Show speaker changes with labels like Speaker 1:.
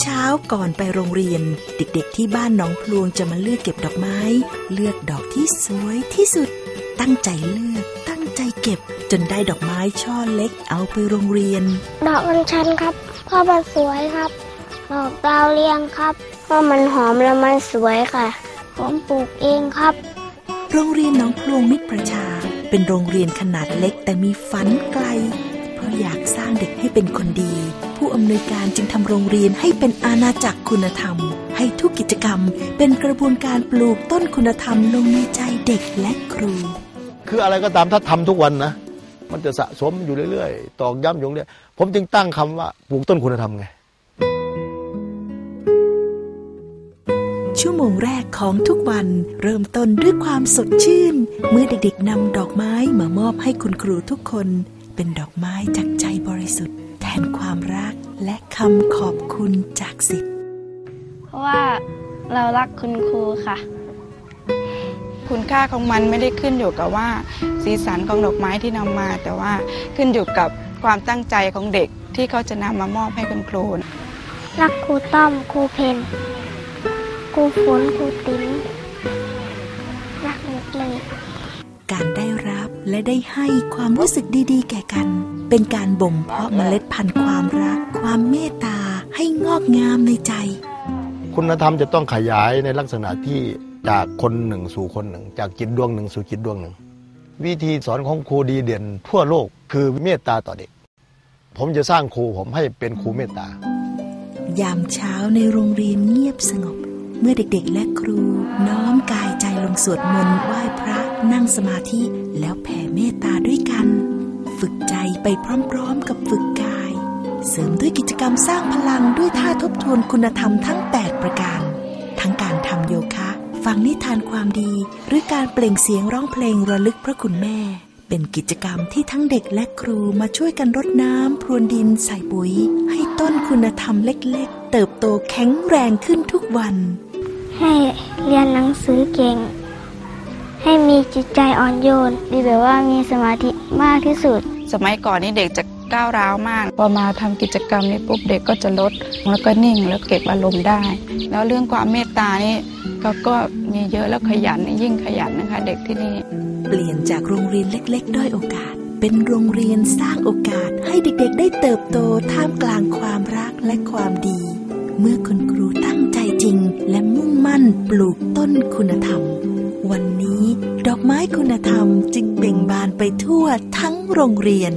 Speaker 1: เช้าก่อนไปโรงเรียน เด็กๆที่บ้านหนองพลวงจะมาเลือกเก็บดอกไม้ เลือกดอกที่สวยที่สุด ตั้งใจเลือก ตั้งใจเก็บ จนได้ดอกไม้ช่อเล็กเอาไปโรงเรียน
Speaker 2: ดอกอัญชันครับเพราะมันสวยครับ ดอกดาวเรืองครับเพราะมันหอมและมันสวยค่ะผมปลูกเองครับ
Speaker 1: โรงเรียนหนองพลวงมิตรประชา เป็นโรงเรียนขนาดเล็กแต่มีฝันไกล เพราะอยากสร้างเด็กให้เป็นคนดี ผู้อำนวยการจึงทำโรงเรียนให้เป็นอาณาจักรคุณธรรม ให้ทุกกิจกรรม เป็นกระบวนการปลูกต้นคุณธรรมลงในใจเด็กและครู
Speaker 3: คืออะไรก็ตามถ้าทำทุกวันนะ มันจะสะสมอยู่เรื่อยๆ ตอกย้ำอยู่เรื่อยผมจึงตั้งคำว่าปลูกต้นคุณธรรมไง
Speaker 1: ชั่วโมงแรกของทุกวันเริ่มต้นด้วยความสดชื่น เมื่อเด็กๆนำดอกไม้มามอบให้คุณครูทุกคน เป็นดอกไม้จากใจบริสุทธิ์แทนความรักและคำขอบคุณจากสิทธิ์
Speaker 2: เพราะว่าเรารักคุณครูค่ะ
Speaker 4: คุณค่าของมันไม่ได้ขึ้นอยู่กับว่าสีสันของดอกไม้ที่นำมา แต่ว่าขึ้นอยู่กับความตั้งใจของเด็กที่เขาจะนำมามอบให้คุณครู
Speaker 2: รักครูต้อมครูเพนครูฝนครูติ๋ม
Speaker 1: และได้ให้ความรู้สึกดีๆ แก่กัน เป็นการบ่มเพาะเมล็ดพันธุ์ความรัก ความเมตตาให้งอกงามในใจ
Speaker 3: คุณธรรมจะต้องขยายในลักษณะที่จากคนหนึ่งสู่คนหนึ่ง จากจิตดวงหนึ่งสู่จิตดวงหนึ่ง วิธีสอนของครูดีเด่น ทั่วโลกคือเมตตาต่อเด็ก ผมจะสร้างครูผมให้เป็นครูเมตตา
Speaker 1: ยามเช้าในโรงเรียนเงียบสงบ เมื่อเด็กๆและครูน้อมกายใจลงสวดมนต์ไหว้พระนั่งสมาธิแล้วแผ่เมตตาด้วยกัน ฝึกใจไปพร้อมๆกับฝึกกาย เสริมด้วยกิจกรรมสร้างพลังด้วยท่าทบทวนคุณธรรมทั้ง 8 ประการ ทั้งการทำโยคะ ฟังนิทานความดี หรือการเปล่งเสียงร้องเพลงระลึกพระคุณแม่ เป็นกิจกรรมที่ทั้งเด็กและครูมาช่วยกันรดน้ำพรวนดินใส่ปุ๋ย ให้ต้นคุณธรรมเล็กๆ เติบโตแข็งแรงขึ้นทุกวัน
Speaker 2: ให้เรียนหนังสือเก่ง ให้มีจิตใจอ่อนโยนดีแบบว่ามีสมาธิมากที่สุด
Speaker 4: สมัยก่อนนี่เด็กจะก้าวร้าวมาก พอมาทำกิจกรรมนี้ปุ๊บเด็กก็จะลดแล้วก็นิ่งแล้วเก็บอารมณ์ได้ แล้วเรื่องความเมตตานี่เขาก็มีเยอะแล้วขยันยิ่งขยันนะคะ เด็กที่นี่
Speaker 1: เปลี่ยนจากโรงเรียนเล็ก ๆ ด้อยโอกาส เป็นโรงเรียนสร้างโอกาสให้เด็กๆ ได้เติบโตท่ามกลางความรักและความดี ปลูกต้นคุณธรรม วันนี้ดอกไม้คุณธรรมจึงเบ่งบานไปทั่วทั้งโรงเรียน